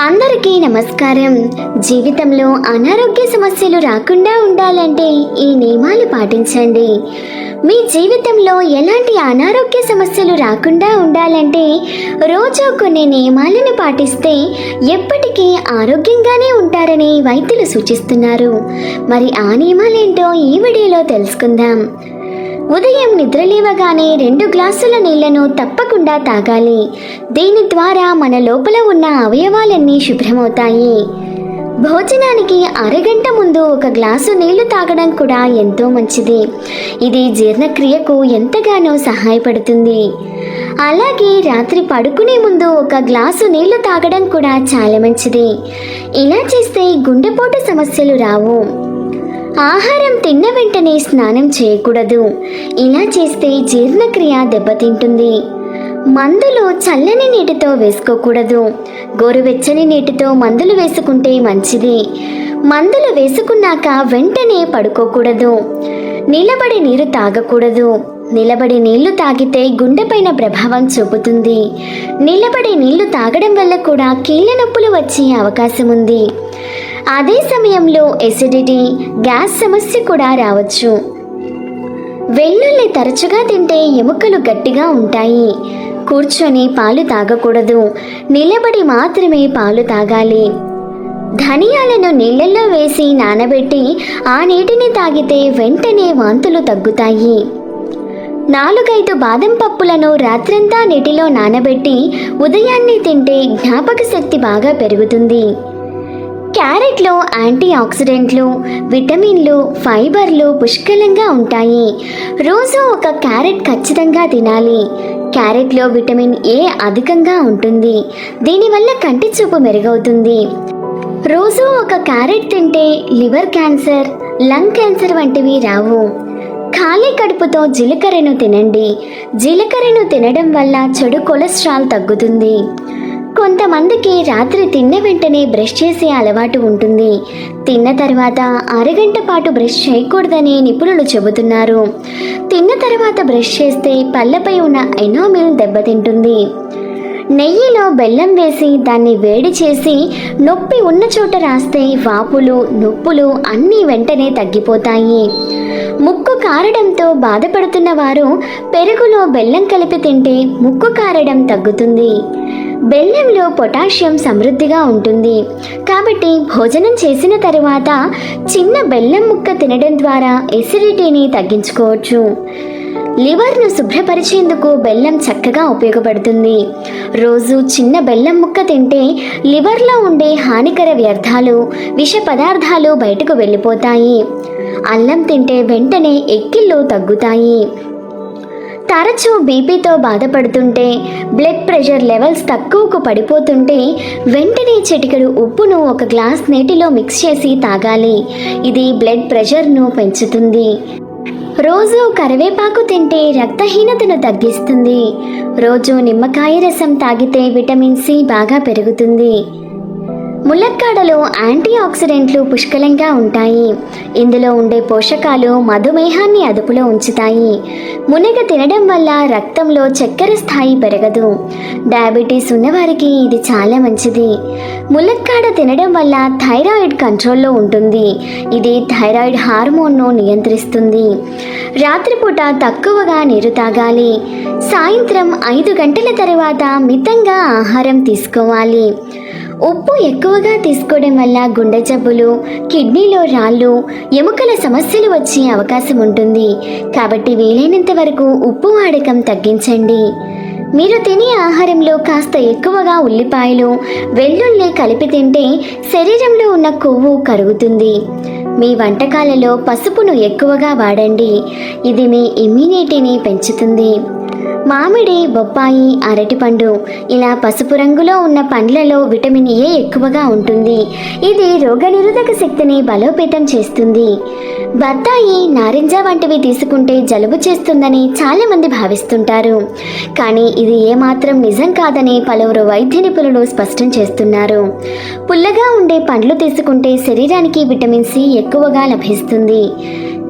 అందరికీ నమస్కారం. జీవితంలో అనారోగ్య సమస్యలు రాకుండా ఉండాలంటే ఈ నియమాలు పాటించండి. మీ జీవితంలో ఎలాంటి అనారోగ్య సమస్యలు రాకుండా ఉండాలంటే రోజు కొన్ని నియమాలను పాటిస్తే ఎప్పటికీ ఆరోగ్యంగానే ఉంటారని వైద్యులు సూచిస్తున్నారు. మరి ఆ నియమాలేంటో ఈ వీడియోలో తెలుసుకుందాం. ఉదయం నిద్రలేవగానే రెండు గ్లాసుల నీళ్ళను తప్పకుండా తాగాలి. దీని ద్వారా మన లోపల ఉన్న అవయవాలన్నీ శుభ్రమవుతాయి. భోజనానికి అరగంట ముందు ఒక గ్లాసు నీళ్ళు తాగడం కూడా ఎంతో మంచిది. ఇది జీర్ణక్రియకు ఎంతగానో సహాయపడుతుంది. అలాగే రాత్రి పడుకునే ముందు ఒక గ్లాసు నీళ్ళు తాగడం కూడా చాలా మంచిది. ఇలా చేస్తే గుండెపోటు సమస్యలు రావు. ఆహారం తిన్న వెంటనే స్నానం చేయకూడదు. ఇలా చేస్తే జీర్ణక్రియ దెబ్బతింటుంది. మందులు చల్లని నీటితో వేసుకోకూడదు. గోరువెచ్చని నీటితో మందులు వేసుకుంటే మంచిది. మందులు వేసుకున్నాక వెంటనే పడుకోకూడదు. నిలబడి నీరు తాగకూడదు. నిలబడి నీళ్ళు తాగితే గుండెపైన ప్రభావం చూపుతుంది. నిలబడి నీళ్ళు తాగడం వల్ల కూడా కీళ్ళ నొప్పులు వచ్చే అవకాశం ఉంది అదే సమయంలో ఎసిడిటీ గ్యాస్ సమస్య కూడా రావచ్చు. వెల్లుల్లి తరచుగా తింటే ఎముకలు గట్టిగా ఉంటాయి. కూర్చొని పాలు తాగకూడదు. నిలబడి మాత్రమే పాలు తాగాలి. ధనియాలను నీళ్ళల్లో వేసి నానబెట్టి ఆ నీటిని తాగితే వెంటనే వాంతులు తగ్గుతాయి. నాలుగైదు బాదం పప్పులను రాత్రంతా నీటిలో నానబెట్టి ఉదయాన్నే తింటే జ్ఞాపక శక్తి బాగా పెరుగుతుంది. క్యారెట్లో యాంటీ ఆక్సిడెంట్లు విటమిన్లు ఫైబర్లు పుష్కలంగా ఉంటాయి. రోజు ఒక క్యారెట్ ఖచ్చితంగా తినాలి. క్యారెట్లో విటమిన్ ఏ అధికంగా ఉంటుంది. దీనివల్ల కంటి చూపు మెరుగవుతుంది. రోజు ఒక క్యారెట్ తింటే లివర్ క్యాన్సర్ లంగ్ క్యాన్సర్ వంటివి రావు. ఖాళీ కడుపుతో జీలకర్రను తినండి. జీలకర్రను తినడం వల్ల చెడు కొలెస్ట్రాల్ తగ్గుతుంది. కొంతమందికి రాత్రి తిన్న వెంటనే బ్రష్ చేసే అలవాటు ఉంటుంది. తిన్న తర్వాత అరగంట పాటు బ్రష్ చేయకూడదని నిపుణులు చెబుతున్నారు. తిన్న తర్వాత బ్రష్ చేస్తే పళ్ళపై ఉన్న ఎనోమిల్ దెబ్బతింటుంది. నెయ్యిలో బెల్లం వేసి దాన్ని వేడి చేసి నొప్పి ఉన్న చోట రాస్తే వాపులు నొప్పులు అన్నీ వెంటనే తగ్గిపోతాయి. ముక్కు కారడంతో బాధపడుతున్న వారు పెరుగులో బెల్లం కలిపి తింటే ముక్కు కారడం తగ్గుతుంది. బెల్లంలో పొటాషియం సమృద్ధిగా ఉంటుంది. కాబట్టి భోజనం చేసిన తరువాత చిన్న బెల్లం ముక్క తినడం ద్వారా ఎసిడిటీని తగ్గించుకోవచ్చు. లివర్ను శుభ్రపరిచేందుకు బెల్లం చక్కగా ఉపయోగపడుతుంది. రోజు చిన్న బెల్లం ముక్క తింటే లివర్లో ఉండే హానికర వ్యర్థాలు విష పదార్థాలు బయటకు వెళ్ళిపోతాయి. అల్లం తింటే వెంటనే ఎక్కిళ్ళు తగ్గుతాయి. తరచూ బీపీతో బాధపడుతుంటే బ్లడ్ ప్రెషర్ లెవెల్స్ తక్కువకు పడిపోతుంటే వెంటనే చిటికెడు ఉప్పును ఒక గ్లాస్ నీటిలో మిక్స్ చేసి తాగాలి. ఇది బ్లడ్ ప్రెషర్ను పెంచుతుంది. రోజు కరివేపాకు తింటే రక్తహీనతను తగ్గిస్తుంది. రోజు నిమ్మకాయ రసం తాగితే విటమిన్ సి బాగా పెరుగుతుంది. ములక్కాడలో యాంటీ ఆక్సిడెంట్లు పుష్కలంగా ఉంటాయి. ఇందులో ఉండే పోషకాలు మధుమేహాన్ని అదుపులో ఉంచుతాయి. మునగ తినడం వల్ల రక్తంలో చక్కెర స్థాయి పెరగదు. డయాబెటీస్ ఉన్నవారికి ఇది చాలా మంచిది. ములక్కాడ తినడం వల్ల థైరాయిడ్ కంట్రోల్లో ఉంటుంది. ఇది థైరాయిడ్ హార్మోన్ను నియంత్రిస్తుంది. రాత్రిపూట తక్కువగా నీరు తాగాలి. సాయంత్రం ఐదు గంటల తర్వాత మితంగా ఆహారం తీసుకోవాలి. ఉప్పు ఎక్కువగా తీసుకోవడం వల్ల గుండె జబ్బులు కిడ్నీలో రాళ్ళు ఎముకల సమస్యలు వచ్చే అవకాశం ఉంటుంది. కాబట్టి వీలైనంత వరకు ఉప్పు వాడకం తగ్గించండి. మీరు తినే ఆహారంలో కాస్త ఎక్కువగా ఉల్లిపాయలు వెల్లుల్లి కలిపి తింటే శరీరంలో ఉన్న కొవ్వు కరుగుతుంది. మీ వంటకాలలో పసుపును ఎక్కువగా వాడండి. ఇది మీ ఇమ్యూనిటీని పెంచుతుంది. మామిడి బొప్పాయి అరటిపండు ఇలా పసుపు రంగులో ఉన్న పండ్లలో విటమిన్ ఏ ఎక్కువగా ఉంటుంది. ఇది రోగనిరోధక శక్తిని బలోపేతం చేస్తుంది. బత్తాయి నారింజ వంటివి తీసుకుంటే జలుబు చేస్తుందని చాలామంది భావిస్తుంటారు. కానీ ఇది ఏమాత్రం నిజం కాదని పలువురు వైద్య నిపుణులు స్పష్టం చేస్తున్నారు. పుల్లగా ఉండే పండ్లు తీసుకుంటే శరీరానికి విటమిన్ సి ఎక్కువగా లభిస్తుంది.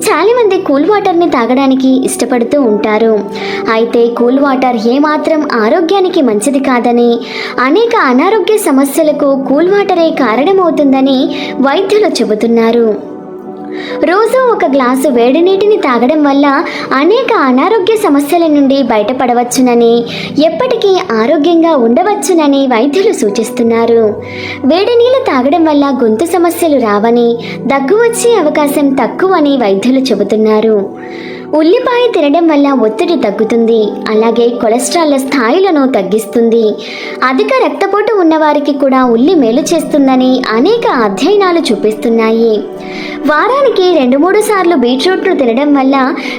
చాలామంది కూల్ వాటర్ని తాగడానికి ఇష్టపడుతూ ఉంటారు. అయితే కూల్ వాటర్ ఏమాత్రం ఆరోగ్యానికి మంచిది కాదని అనేక అనారోగ్య సమస్యలకు కూల్ వాటరే కారణమవుతుందని వైద్యులు చెబుతున్నారు. రోజు ఒక గ్లాసు వేడి నీటిని తాగడం వల్ల అనేక అనారోగ్య సమస్యల నుండి బయటపడవచ్చునని ఎప్పటికీ ఆరోగ్యంగా ఉండవచ్చునని వైద్యులు సూచిస్తున్నారు. వేడి నీళ్ళు తాగడం వల్ల గొంతు సమస్యలు రావని దగ్గు వచ్చే అవకాశం తక్కువని వైద్యులు చెబుతున్నారు. ఉల్లిపాయ తినడం వల్ల ఒత్తిడి తగ్గుతుంది. అలాగే కొలెస్ట్రాల్ స్థాయిలను తగ్గిస్తుంది. అధిక రక్తపోటు ఉన్నవారికి కూడా ఉల్లి మేలు చేస్తుందని అనేక అధ్యయనాలు చూపిస్తున్నాయి. వారానికి రెండు మూడు సార్లు బీట్రూట్ను తినడం వల్ల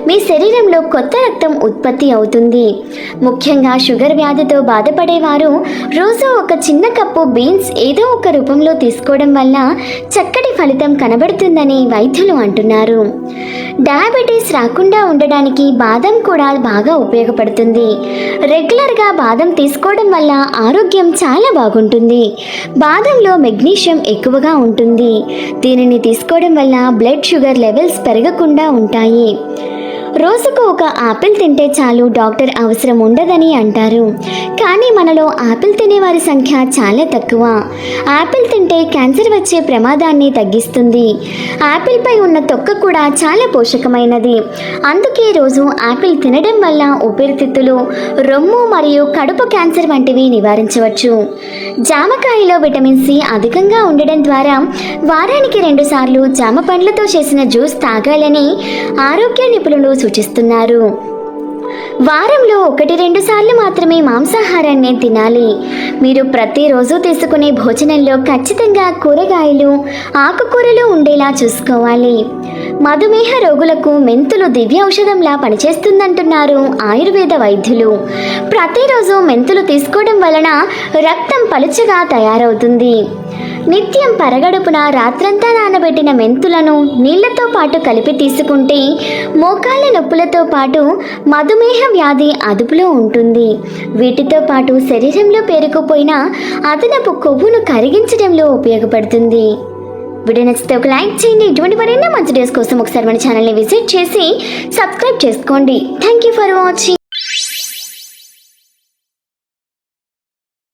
మీ శరీరంలో కొత్త రక్తం ఉత్పత్తి అవుతుంది. ముఖ్యంగా షుగర్ వ్యాధితో బాధపడేవారు రోజు ఒక చిన్న కప్పు బీన్స్ ఏదో ఒక రూపంలో తీసుకోవడం వల్ల చక్కటి ఫలితం కనబడుతుందని వైద్యులు అంటున్నారు. డయాబెటీస్ రాకుండా ఉండడానికి బాదం కూడా బాగా ఉపయోగపడుతుంది. రెగ్యులర్గా బాదం తీసుకోవడం వల్ల ఆరోగ్యం చాలా బాగుంటుంది. బాదంలో మెగ్నీషియం ఎక్కువగా ఉంటుంది. దీనిని తీసుకోవడం వల్ల బ్లడ్ షుగర్ లెవెల్స్ పెరగకుండా ఉంటాయి. రోజుకు ఒక ఆపిల్ తింటే చాలు డాక్టర్ అవసరం ఉండదని అంటారు. కానీ మనలో ఆపిల్ తినేవారి సంఖ్య చాలా తక్కువ. ఆపిల్ తింటే క్యాన్సర్ వచ్చే ప్రమాదాన్ని తగ్గిస్తుంది. ఆపిల్పై ఉన్న తొక్క కూడా చాలా పోషకమైనది. అందుకే రోజు ఆపిల్ తినడం వల్ల ఊపిరితిత్తులు రొమ్ము మరియు కడుపు క్యాన్సర్ వంటివి నివారించవచ్చు. జామకాయలో విటమిన్ సి అధికంగా ఉండడం ద్వారా వారానికి రెండుసార్లు జామ పండ్లతో చేసిన జ్యూస్ తాగాలని ఆరోగ్య నిపుణులు సూచిస్తున్నారు. వారంలో ఒకటి రెండు సార్లు మాత్రమే మాంసాహారాన్ని తినాలి. మీరు ప్రతిరోజు తీసుకునే భోజనంలో ఖచ్చితంగా కూరగాయలు ఆకుకూరలు ఉండేలా చూసుకోవాలి. మధుమేహ రోగులకు మెంతులు దివ్య ఔషధంలా పనిచేస్తుందంటున్నారు ఆయుర్వేద వైద్యులు. ప్రతిరోజు మెంతులు తీసుకోవడం వలన రక్తం పలుచగా తయారవుతుంది. నిత్యం పరగడుపున రాత్రంతా నానబెట్టిన మెంతులను నీళ్ళతో పాటు కలిపి తీసుకుంటే మోకాళ్ళ నొప్పులతో పాటు మధుమేహ వ్యాధి అదుపులో ఉంటుంది. వీటితో పాటు శరీరంలో పేరుకుపోయిన అదనపు కొవ్వును కరిగించడంలో ఉపయోగపడుతుంది. వీడియో నచ్చితే ఒక లైక్ చేయండి. ఇటువంటి మరెన్నో మంచి డేస్ కోసం ఒకసారి మన ఛానల్ని విజిట్ చేసి సబ్స్క్రైబ్ చేసుకోండి. Thank you for watching